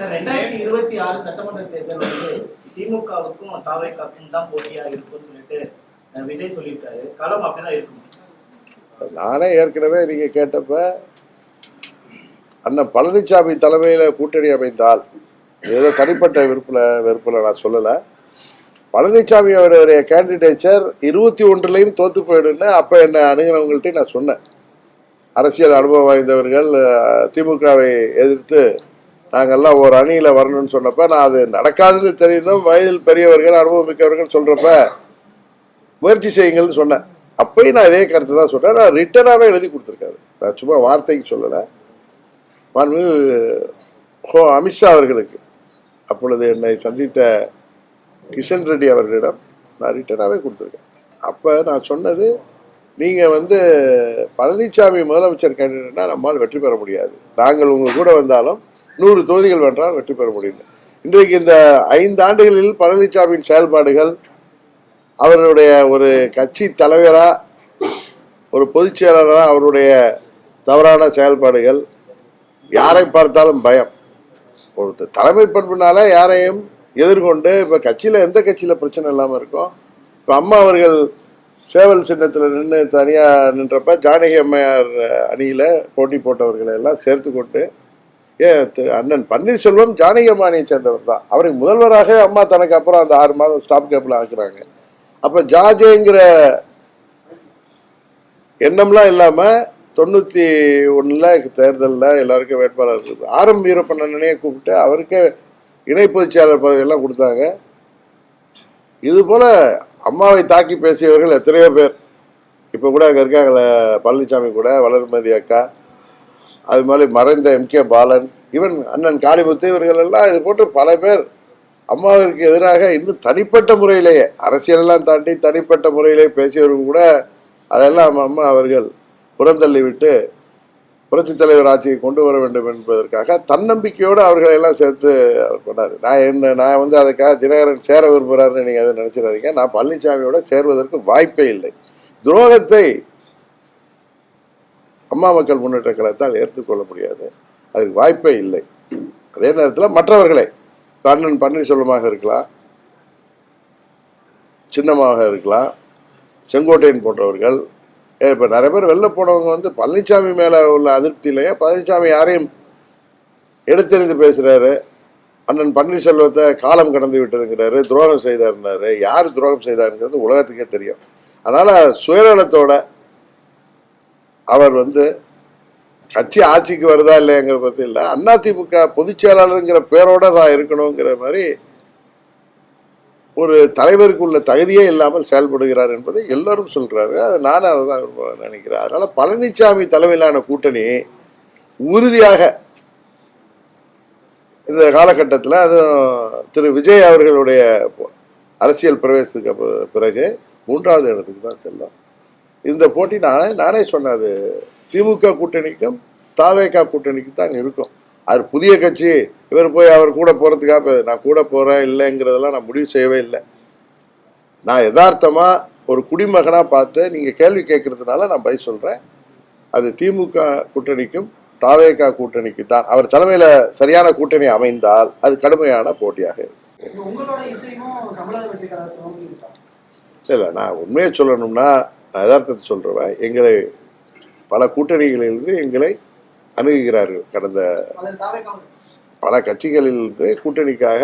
Sir ரெண்டாயிரத்தி இருபத்தி ஆறு சட்டமன்ற தேர்தல் வந்து திமுகவுக்கும் தாவைக்காக்கும் தான் போட்டியா இருக்கும்னு சொல்லிட்டு விஜய் சொல்லியிருக்காரு. களம் அப்படிதான் இருக்கும் நானே ஏற்கனவே நீங்க கேட்டப்ப அண்ணன் பழனிசாமி தலைமையில கூட்டணி அமைந்தால் ஏதோ தனிப்பட்ட விருப்பில் வெறுப்பில் நான் சொல்லலை. பழனிசாமி அவருடைய கேண்டிடேச்சர் இருபத்தி ஒன்றுலையும் தோற்று போயிடுன்னு அப்போ என்னை அணுகினவங்கள்ட்ட நான் சொன்னேன். அரசியல் அனுபவம் வாய்ந்தவர்கள் திமுகவை எதிர்த்து நாங்கெல்லாம் ஒரு அணியில் வரணும்னு சொன்னப்ப நான் அது நடக்காதுன்னு தெரிந்தும் வயதில் பெரியவர்கள் அனுபவம் மிக்கவர்கள் சொல்கிறப்ப முயற்சி செய்யுங்கள்னு சொன்னேன். அப்பயும் நான் இதே கருத்து தான் சொன்னேன் நான் ரிட்டனாகவே எழுதி கொடுத்துருக்காரு. நான் சும்மா வார்த்தைக்கு சொல்லலை. மாண்பு ஹோ அமித்ஷா அவர்களுக்கு. அப்பொழுது என்னை சந்தித்த கிஷன் ரெட்டி அவர்களிடம் நான் ரிட்டனாகவே கொடுத்துருக்கேன். அப்போ நான் சொன்னது நீங்கள் வந்து பழனிசாமி முதலமைச்சர் கேண்டிடேட்னா நம்மால் வெற்றி பெற முடியாது. நாங்கள் உங்கள் கூட வந்தாலும் நூறு தொகுதிகள் வென்றால் வெற்றி பெற முடியும் இன்றைக்கு இந்த ஐந்து ஆண்டுகளில் பழனிசாமியின் செயல்பாடுகள் அவருடைய ஒரு கட்சி தலைவராக ஒரு பொதுச் செயலராக அவருடைய தவறான செயல்பாடுகள் யாரை பார்த்தாலும் பயம். ஒரு தலைமை பண்புனால யாரையும் எதிர்கொண்டு இப்போ கட்சியில் எந்த கட்சியில் பிரச்சனை இல்லாமல் இருக்கும் இப்போ அம்மா அவர்கள் சேவல் சின்னத்தில் நின்று தனியாக நின்றப்ப ஜானகி அம்மையார் அணியில் போட்டி போட்டவர்களை எல்லாம் சேர்த்து கொண்டு ஏன் அண்ணன் பன்னீர்செல்வம் ஜானகி அம்மா சேர்ந்தவர் தான். அவரை முதல்வராக அம்மா தனக்கு அப்புறம் அந்த ஆறு மாதம் ஸ்டாப் கேப்பில் ஆக்குறாங்க. அப்போ ஜாஜேங்கிற எண்ணம்லாம் இல்லாமல் தொண்ணூற்றி ஒன்றில் தேர்தலில் எல்லாருக்கும் வேட்பாளர் இருக்குது ஆரம் வீரப்பன் அண்ணனையே கூப்பிட்டு அவருக்கே இணை பொதுச்செயலாளர் பதவியெல்லாம் கொடுத்தாங்க. இது போல் அம்மாவை தாக்கி பேசியவர்கள் எத்தனையோ பேர். இப்போ கூட அங்கே இருக்காங்களே பழனிசாமி கூட வளர்மதி அக்கா அது மாதிரி மறைந்த எம்கே பாலன் ஈவன் அண்ணன் காளிமுத்து இவர்கள் எல்லாம் இது போன்று பல பேர் அம்மாவிற்கு எதிராக இன்னும் தனிப்பட்ட முறையிலேயே அரசியலெல்லாம் தாண்டி தனிப்பட்ட முறையிலே பேசியவர்கள் கூட அதெல்லாம் அம்மா அவர்கள் புறந்தள்ளி விட்டு புரட்சித் தலைவர் ஆட்சியை கொண்டு வர வேண்டும் என்பதற்காக தன்னம்பிக்கையோடு அவர்களை எல்லாம் சேர்த்து அவர் நான் என்ன நான் வந்து அதுக்காக தினகரன் சேர விரும்புகிறாருன்னு நீங்கள் அதை நினச்சிடாதீங்க. நான் பழனிசாமியோட சேர்வதற்கு வாய்ப்பே இல்லை. துரோகத்தை அம்மா மக்கள் முன்னேற்ற கழகத்தால் ஏற்றுக்கொள்ள முடியாது. அதுக்கு வாய்ப்பே இல்லை. அதே நேரத்தில் மற்றவர்களை இப்ப அண்ணன் பன்னீர்செல்வமாக இருக்கலாம் சின்னமாக இருக்கலாம் செங்கோட்டையன் போன்றவர்கள். இப்போ நிறைய பேர் வெளில போனவங்க வந்து பழனிசாமி மேலே உள்ள அதிருப்தியிலேயே பழனிசாமி யாரையும் எடுத்தெறிந்து பேசுகிறாரு அண்ணன் பன்னீர்செல்வத்தை காலம் கடந்து விட்டதுங்கிறாரு துரோகம் செய்தாருன்னாரு யார் துரோகம் செய்தாருங்கிறது உலகத்துக்கே தெரியும். அதனால் சுயநலத்தோட அவர் வந்து கட்சி ஆட்சிக்கு வருதா இல்லைங்கிற பற்றி இல்லை. அதிமுக பொதுச் செயலாளருங்கிற பேரோட தான் இருக்கணுங்கிற மாதிரி ஒரு தலைவருக்கு உள்ள தகுதியே இல்லாமல் செயல்படுகிறார் என்பதை எல்லாரும் சொல்கிறாரு அது நானும் அதை தான் நினைக்கிறேன். அதனால் பழனிசாமி தலைமையிலான கூட்டணி உறுதியாக இந்த காலகட்டத்தில் அதுவும் திரு விஜய் அவர்களுடைய அரசியல் பிரவேசத்துக்கு பிறகு மூன்றாவது இடத்துக்கு தான் செல்லும். இந்த போட்டி நானே நானே சொன்னது திமுக கூட்டணிக்கும் தாவேகா கூட்டணிக்கு தான் இருக்கும். அது புதிய கட்சி இவர் போய் அவர் கூட போகிறதுக்காக நான் கூட போகிறேன் இல்லைங்கிறதெல்லாம் நான் முடிவு செய்யவே இல்லை. நான் யதார்த்தமா ஒரு குடிமகனாக பார்த்து நீங்கள் கேள்வி கேட்கறதுனால நான் பதில் சொல்கிறேன் அது திமுக கூட்டணிக்கும் தாவேகா கூட்டணிக்கு தான். அவர் தலைமையில் சரியான கூட்டணி அமைந்தால் அது கடுமையான போட்டியாக இருக்கும். இல்லை நான் உண்மையை சொல்லணும்னா யதார்த்தத்தை சொல்கிறவன் எங்களை பல கூட்டணிகளிலிருந்து எங்களை அணுகுகிறார்கள். கடந்த பல கட்சிகளிலிருந்து கூட்டணிக்காக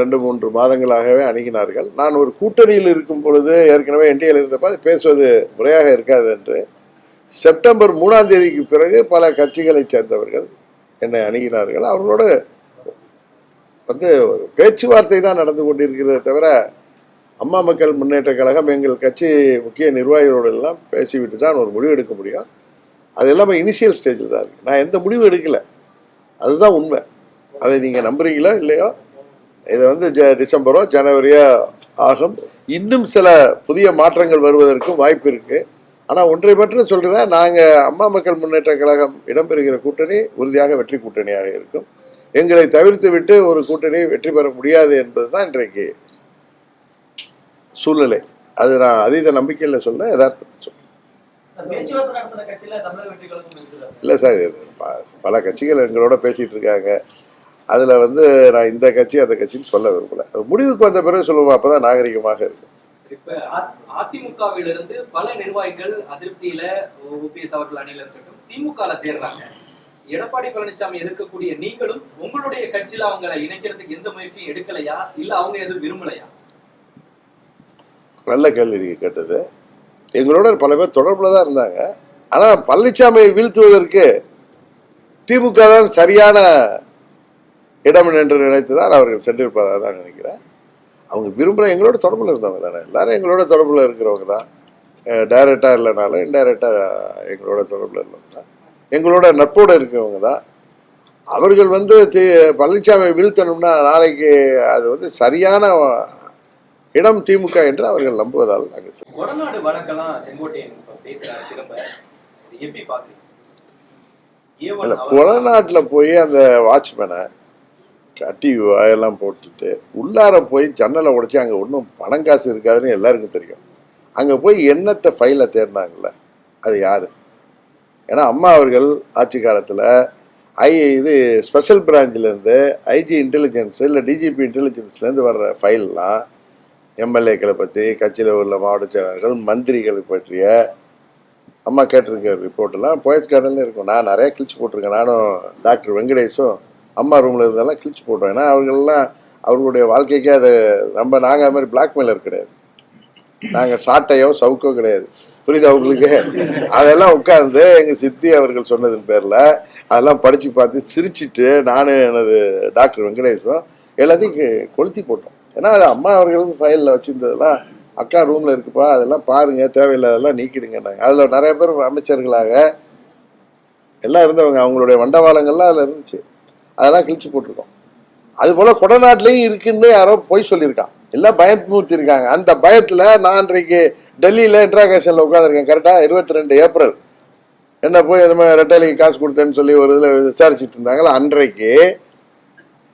ரெண்டு மூன்று மாதங்களாகவே அணுகினார்கள். நான் ஒரு கூட்டணியில் இருக்கும் பொழுது ஏற்கனவே என்டிஏல இருந்தப்ப அது பேசுவது முறையாக இருக்காது என்று செப்டம்பர் மூணாம் தேதிக்கு பிறகு பல கட்சிகளைச் சேர்ந்தவர்கள் என்னை அணுகினார்கள். அவர்களோடு வந்து ஒரு பேச்சுவார்த்தை தான் நடந்து கொண்டிருக்கிறதே தவிர அம்மா மக்கள் முன்னேற்ற கழகம் எங்கள் கட்சி முக்கிய நிர்வாகிகளோடு எல்லாம் பேசிவிட்டு தான் ஒரு முடிவு எடுக்க முடியும். அது எல்லாமே இனிஷியல் ஸ்டேஜில் தான் இருக்குது நான் எந்த முடிவும் எடுக்கலை. அதுதான் உண்மை. அதை நீங்கள் நம்புறீங்களோ இல்லையோ? இது வந்து ஜ டிசம்பரோ ஜனவரியோ ஆகும். இன்னும் சில புதிய மாற்றங்கள் வருவதற்கும் வாய்ப்பு இருக்குது ஆனால் ஒன்றை மட்டும் சொல்கிறேன் நாங்கள் அம்மா மக்கள் முன்னேற்ற கழகம் இடம்பெறுகிற கூட்டணி உறுதியாக வெற்றி கூட்டணியாக இருக்கும். எங்களை தவிர்த்து விட்டு ஒரு கூட்டணி வெற்றி பெற முடியாது என்பது தான் இன்றைக்கு சூழ்நிலை அது நான் அதீத நம்பிக்கையில் சொல்ல யதார்த்தத்தை சொல்ல இல்லை சார் பல கட்சிகள் எங்களோட பேசிகிட்டு இருக்காங்க. அதுல வந்து நான் இந்த கட்சி அந்த கட்சின்னு சொல்ல விரும்பல. முடிவுக்கு வந்த பிறகு சொல்லுவோம் அப்பதான் நாகரிகமாக இருக்கும். இப்ப அதிமுகவிலிருந்து பல நிர்வாகிகள் அதிருப்தியில ஓபிஎஸ் அவர்கள் அணியில இருக்கட்டும் திமுகல சேர்றாங்க. எடப்பாடி பழனிசாமி எதிர்க்கக்கூடிய நீங்களும் உங்களுடைய கட்சியில அவங்களை இணைக்கிறதுக்கு எந்த முயற்சியும் எடுக்கலையா? இல்ல அவங்க எதுவும் விரும்பலையா? நல்ல கேள்வி நீங்கள் கேட்டது. எங்களோட பல பேர் தொடர்பில் தான் இருந்தாங்க. ஆனால் பழனிசாமியை வீழ்த்துவதற்கு திமுக தான் சரியான இடம் என்று நினைத்துதான் அவர்கள் சென்றிருப்பதாக தான் நினைக்கிறேன். அவங்க விரும்புகிற எங்களோட தொடர்பில் இருந்தவங்க தானே. எல்லாரும் எங்களோட தொடர்பில் இருக்கிறவங்க தான். டைரக்டாக இல்லைனாலும் இன்டைரக்டாக எங்களோட தொடர்பில் இருந்தவங்க தான். எங்களோட நட்போடு இருக்கிறவங்க தான். அவர்கள் வந்து தி பழனிசாமியை வீழ்த்தணும்னா நாளைக்கு அது வந்து சரியான இடம் திமுக என்று அவர்கள் நம்புவதால் நாங்கள். கொடநாடு வழக்கெல்லாம் செங்கோட்டையன் திரும்ப எப்படி இல்ல கொடநாட்டில் போய் அந்த வாட்ச்மேனை கட்டி வாயெல்லாம் போட்டுட்டு உள்ளார போய் ஜன்னலை உடைச்சி அங்கே ஒன்றும் பணம் காசு இருக்காதுன்னு எல்லாருக்கும் தெரியும். அங்கே போய் என்னத்தை ஃபைலை தேடினாங்கல்ல? அது யாரு? ஏன்னா அம்மா அவர்கள் ஆட்சி காலத்தில் ஐ இது ஸ்பெஷல் பிரான்ச்சிலேருந்து ஐஜி இன்டெலிஜென்ஸ் இல்லை டிஜிபி இன்டெலிஜென்ஸ்லேருந்து வர்ற ஃபைல்லாம் எம்எல்ஏக்களை பற்றி கட்சியில் உள்ள மாவட்ட செயலாளர்கள் மந்திரிகளை பற்றிய அம்மா கேட்டிருக்க ரிப்போர்ட்டெல்லாம் போயஸ் கார்டனில் இருக்கும். நான் நிறைய கிழிச்சு போட்டிருக்கேன். நானும் டாக்டர் வெங்கடேஷும் அம்மா ரூமில் இருந்தெல்லாம் கிழிச்சு போட்டோம். ஏன்னா அவர்கள்லாம் அவர்களுடைய வாழ்க்கைக்கே அது நம்ம நாங்கள் அது மாதிரி பிளாக்மெயிலர் கிடையாது. நாங்கள் சாட்டையோ சவுக்கோ கிடையாது. புரியுது அவங்களுக்கு அதெல்லாம் உட்காந்து எங்கள் சித்தி அவர்கள் சொன்னதன் பேரில் அதெல்லாம் படித்து பார்த்து சிரிச்சிட்டு நானும் எனது டாக்டர் வெங்கடேஷும் எல்லாத்தையும் கொளுத்தி போட்டோம். ஏன்னா அது அம்மா அவர்கள் ஃபைலில் வச்சுருந்ததெல்லாம் அக்கா ரூமில் இருக்குப்பா அதெல்லாம் பாருங்கள் தேவையில்லாதெல்லாம் நீக்கிடுங்கன்னாங்க. அதில் நிறைய பேர் அமைச்சர்களாக எல்லாம் இருந்தவங்க. அவங்களுடைய வண்டவாளங்கள்லாம் அதில் இருந்துச்சு. அதெல்லாம் கிழிச்சு போட்டிருக்கோம். அது போல கொடநாட்டிலையும் இருக்குன்னு யாரோ போய் சொல்லியிருக்கான். எல்லாம் பயமுறுத்தி இருக்காங்க அந்த பயத்தில் நான் இன்றைக்கு டெல்லியில் இன்ட்ராகேஷனில் உட்காந்துருக்கேன் கரெக்டாக இருபத்தி ரெண்டு ஏப்ரல். என்ன போய் இந்த மாதிரி ரெட்டைலைக்கு காசு கொடுத்தேன்னு சொல்லி ஒரு இதில் விசாரிச்சுட்டு இருந்தாங்களா? அன்றைக்கு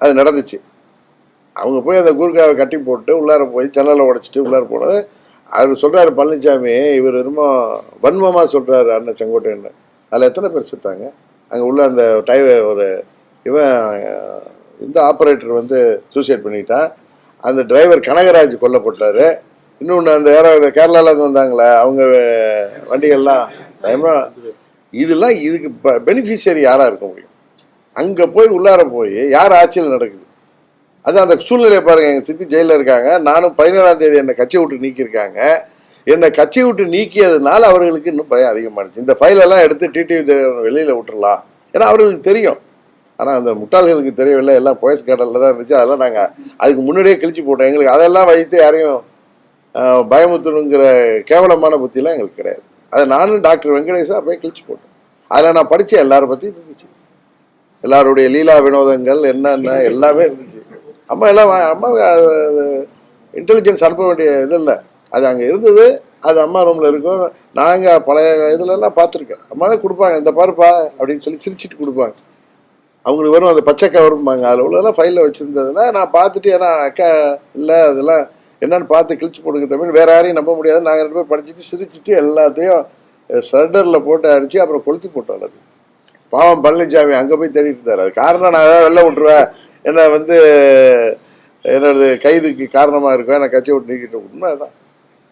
அது நடந்துச்சு. அவங்க போய் அந்த கூர்காவை கட்டி போட்டு உள்ளார போய் ஜன்னலை உடைச்சிட்டு உள்ளார போனது. அவர் சொல்கிறாரு பழனிசாமி இவர் என்னமோ வன்மமாக சொல்கிறாரு அண்ணன் செங்கோட்டையன் அதில் எத்தனை பேர் செத்தாங்க? அங்கே உள்ள அந்த டை ஒரு இவன் இந்த ஆப்ரேட்டர் வந்து சூசைட் பண்ணிட்டான். அந்த டிரைவர் கனகராஜ் கொல்லப்பட்டார் இன்னொன்று அந்த யாரோ இந்த கேரளாவிலேருந்து வந்தாங்களே அவங்க வண்டிகள்லாம். பயமா? இதெல்லாம் இதுக்கு பெனிஃபிஷியரி யாராக இருக்க முடியும்? அங்கே போய் உள்ளார போய் யார் ஆட்சியில் நடக்குது? அதான் அந்த சூழ்நிலையை பாருங்க எங்க சித்தி ஜெயிலில் இருக்காங்க. நானும் பதினேழாம் தேதி என்னை கட்சி விட்டு நீக்கியிருக்காங்க. என்னை கட்சி விட்டு நீக்கியதுனால அவர்களுக்கு இன்னும் பயம் அதிகமானுச்சு இந்த ஃபைலெல்லாம் எடுத்து டிடிவி வெளியில் விட்டுடலாம் ஏன்னா அவர்களுக்கு தெரியும். ஆனால் அந்த முட்டாள்களுக்கு தெரியவில்லை. எல்லாம் போயஸ் கடலில் தான் இருந்துச்சு. அதெல்லாம் நாங்கள் அதுக்கு முன்னாடியே கிழிச்சு போட்டோம். எங்களுக்கு அதெல்லாம் வைத்து யாரையும் பயமுத்தணுங்கிற கேவலமான புத்திலாம் எங்களுக்கு கிடையாது. அதை நானும் டாக்டர் வெங்கடேஷா போய் கிழிச்சு போட்டேன் அதில் நான் படித்தேன் எல்லாரை பற்றி இருந்துச்சு எல்லாருடைய லீலா வினோதங்கள் என்னென்ன எல்லாமே இருந்துச்சு அம்மா எல்லாம் அம்மா இன்டெலிஜென்ஸ் அனுப்ப வேண்டிய இது இல்லை அது அங்கே இருந்தது அது அம்மா ரூமில் இருக்கும். நாங்கள் பழைய இதுலலாம் பார்த்துருக்கேன் அம்மாவே கொடுப்பாங்க இந்த பாருப்பா அப்படின்னு சொல்லி சிரிச்சிட்டு கொடுப்பாங்க. அவங்களுக்கு வரும் அந்த பச்சை கவரும்பாங்க. அதில் உள்ளதெல்லாம் ஃபைலில் வச்சுருந்ததுல நான் பார்த்துட்டு ஏன்னா அக்கா இல்லை அதெல்லாம் என்னன்னு பார்த்து கிழிச்சு போடுங்க தமிழ். வேற யாரையும் நம்ப முடியாது. நாங்கள் ரெண்டு பேரும் படிச்சுட்டு சிரிச்சிட்டு எல்லாத்தையும் ஷர்டரில் போட்டு அடித்து அப்புறம் கொளுத்தி போட்டோம் அது பாவம் பழனிசாமி அங்கே போய் தேடிட்டு இருந்தார். அது காரணம் நான் வெளில விட்டுருவேன். என்னை வந்து என்னோடது கைதுக்கு காரணமாக இருக்கும் என்னை கட்சி விட்டு நீக்கிட்டு உண்மை தான்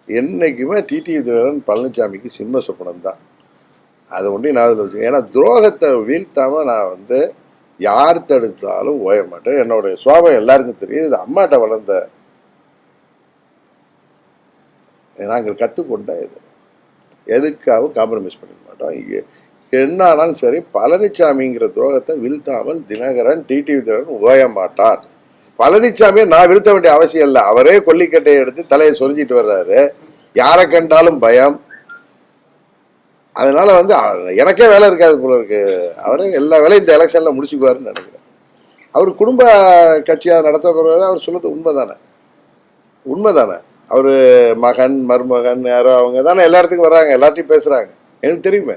என்னைக்குமே டிடி தினகரன் பழனிசாமிக்கு சிம்ம சொப்பனம் தான். அதை ஒன்றையும் நான் அதில் வச்சுக்கேன் ஏன்னா துரோகத்தை வீழ்த்தாமல் நான் வந்து யார் தடுத்தாலும் ஓய மாட்டேன். என்னுடைய சுவாபம் எல்லாருக்கும் தெரியும். இது அம்மாட்ட வளர்ந்த நாங்கள் கற்றுக்கொண்ட இது. எதுக்காகவும் காம்ப்ரமைஸ் பண்ணிக்க மாட்டோம். என்ன ஆனாலும் சரி பழனிசாமிங்கிற துரோகத்தை வீழ்த்தாமல் தினகரன் டிடிவி தினகரன் ஓய மாட்டான் பழனிசாமியை நான் வீழ்த்த வேண்டிய அவசியம் இல்லை. அவரே கொல்லிக்கட்டையை எடுத்து தலையை சொரிஞ்சிட்டு வர்றாரு. யாரை கண்டாலும் பயம். அதனால வந்து எனக்கே வேலை இருக்காது போல இருக்கு. அவரே எல்லா வேலையும் இந்த எலெக்ஷன்ல முடிச்சுக்குவாருன்னு நினைக்கிறேன். அவர் குடும்ப கட்சியாக நடத்த போறது அவர் தானே உண்மைதானே? உண்மைதானே? அவர் மகன் மருமகன் யாரோ அவங்க தானே எல்லா இடத்துக்கும் வர்றாங்க எல்லார்ட்டையும் பேசுகிறாங்க எனக்கு தெரியுமே.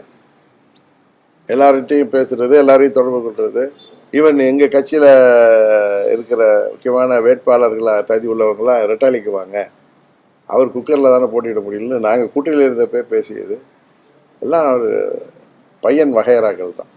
எல்லார்கிட்டையும் பேசுறது எல்லாரையும் தொடர்பு கொள்றது. ஈவன் எங்க கட்சியில இருக்கிற முக்கியமான வேட்பாளர்களா தகுதி உள்ளவங்களாம் ரெட்டாலிக்கு வாங்க அவர் குக்கர்ல தானே போட்டியிட முடியலன்னு நாங்கள் கூட்டணியில் இருந்தப்பே பேசியது. எல்லாம் அவர் பையன் வகையறாக்கள் தான்.